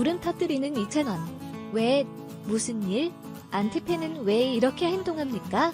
울음 터뜨리는 2,000원. 왜? 무슨 일? 안티팬은 왜 이렇게 행동합니까?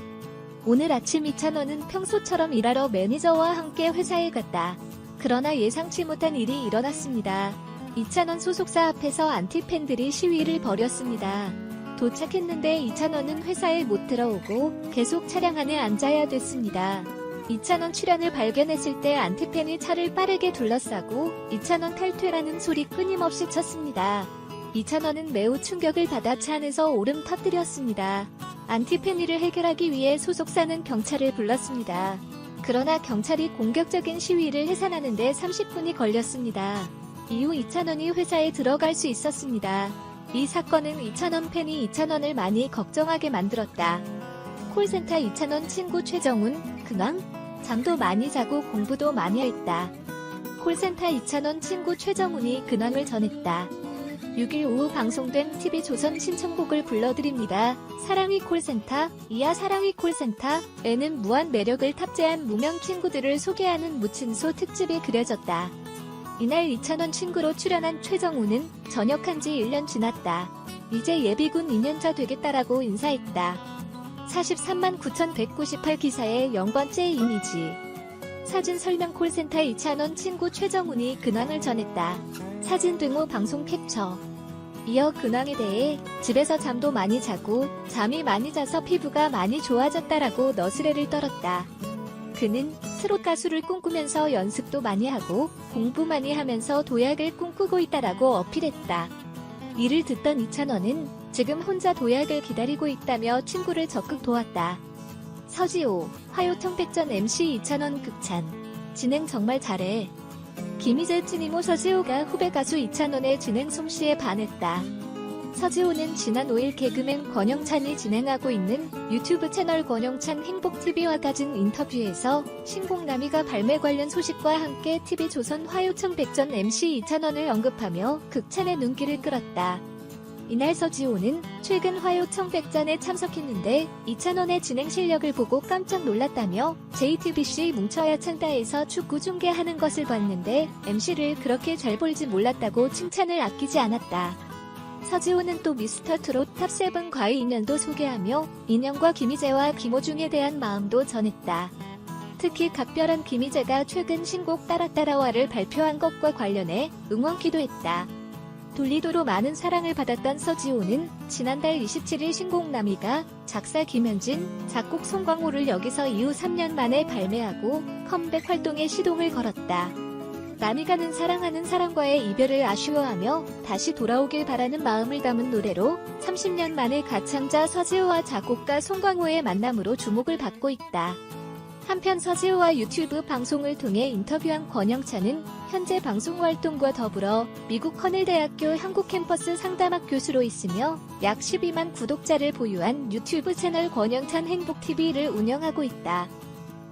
오늘 아침 2,000원은 평소처럼 일하러 매니저와 함께 회사에 갔다. 그러나 예상치 못한 일이 일어났습니다. 2,000원 소속사 앞에서 안티팬들이 시위를 벌였습니다. 도착했는데 2,000원은 회사에 못 들어오고 계속 차량 안에 앉아야 됐습니다. 2,000원 출연을 발견했을 때 안티팬이 차를 빠르게 둘러싸고 2,000원 탈퇴라는 소리 끊임없이 쳤습니다. 2,000원은 매우 충격을 받아 차 안에서 오름 터뜨렸습니다. 안티팬이를 해결하기 위해 소속사는 경찰을 불렀습니다. 그러나 경찰이 공격적인 시위를 해산하는데 30분이 걸렸습니다. 이후 2,000원이 회사에 들어갈 수 있었습니다. 이 사건은 2,000원 팬이 2,000원을 많이 걱정하게 만들었다. 콜센터 2,000원 친구 최정훈, 근황? 잠도 많이 자고 공부도 많이 했다. 콜센터 2,000원 친구 최정훈이 근황을 전했다. 6일 오후 방송된 TV조선 신청곡을 불러드립니다. 사랑이 콜센터, 이야 사랑이 콜센터에는 무한 매력을 탑재한 무명 친구들을 소개하는 무친소 특집이 그려졌다. 이날 2,000원 친구로 출연한 최정우는 전역한 지 1년 지났다. 이제 예비군 2년차 되겠다라고 인사했다. 43만 9,198 기사의 0번째 이미지. 사진 설명 콜센터 2,000원 친구 최정훈이 근황을 전했다. 사진 등호 방송 캡처. 이어 근황에 대해 집에서 잠도 많이 자고 잠이 많이 자서 피부가 많이 좋아졌다라고 너스레를 떨었다. 그는 트롯 가수를 꿈꾸면서 연습도 많이 하고 공부 많이 하면서 도약을 꿈꾸고 있다라고 어필했다. 이를 듣던 이찬원은 지금 혼자 도약을 기다리고 있다며 친구를 적극 도왔다. 서지호, 화요청 백전 MC 이찬원 극찬. 진행 정말 잘해. 김희재 찐이모 서지호가 후배 가수 이찬원의 진행 솜씨에 반했다. 서지호는 지난 5일 개그맨 권영찬이 진행하고 있는 유튜브 채널 권영찬 행복TV와 가진 인터뷰에서 신곡남이가 발매 관련 소식과 함께 TV조선 화요청 백전 MC 이찬원을 언급하며 극찬의 눈길을 끌었다. 이날 서지호는 최근 화요 청 백전에 참석했는데 이찬원의 진행 실력을 보고 깜짝 놀랐다며 JTBC 뭉쳐야 찬다에서 축구 중계하는 것을 봤는데 MC를 그렇게 잘 볼지 몰랐다고 칭찬을 아끼지 않았다. 서지호는 또 미스터 트롯 탑7 과의 인연도 소개하며 인연과 김희재와 김호중에 대한 마음도 전했다. 특히 각별한 김희재가 최근 신곡 따라따라와를 발표한 것과 관련해 응원기도 했다. 돌리도로 많은 사랑을 받았던 서지호는 지난달 27일 신곡 나미가 작사 김현진, 작곡 송광호를 여기서 이후 3년 만에 발매하고 컴백 활동에 시동을 걸었다. 나미가는 사랑하는 사람과의 이별을 아쉬워하며 다시 돌아오길 바라는 마음을 담은 노래로 30년 만에 가창자 서지호와 작곡가 송광호의 만남으로 주목을 받고 있다. 한편 서지호와 유튜브 방송을 통해 인터뷰한 권영찬은 현재 방송 활동과 더불어 미국 커넬대학교 한국 캠퍼스 상담학 교수로 있으며 약 12만 구독자를 보유한 유튜브 채널 권영찬 행복TV를 운영하고 있다.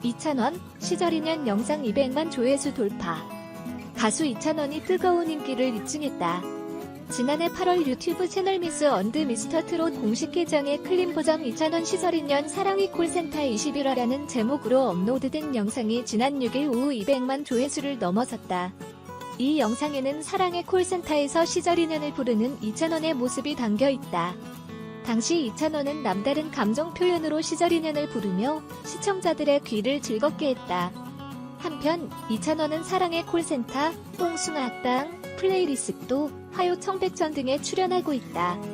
2,000원, 시절 인연 영상 200만 조회수 돌파. 가수 이찬원이 뜨거운 인기를 입증했다. 지난해 8월 유튜브 채널 미스 언드 미스터 트롯 공식 계정에 클린 보정 이찬원 시절 인연 사랑이 콜센터 21화라는 제목으로 업로드된 영상이 지난 6일 오후 200만 조회수를 넘어섰다. 이 영상에는 사랑의 콜센터에서 시절 인연을 부르는 이찬원의 모습이 담겨 있다. 당시 이찬원은 남다른 감정 표현으로 시절 인연을 부르며 시청자들의 귀를 즐겁게 했다. 한편 이찬원은 사랑의 콜센터, 뽕숭아 땅, 플레이리스트, 화요 청백전 등에 출연하고 있다.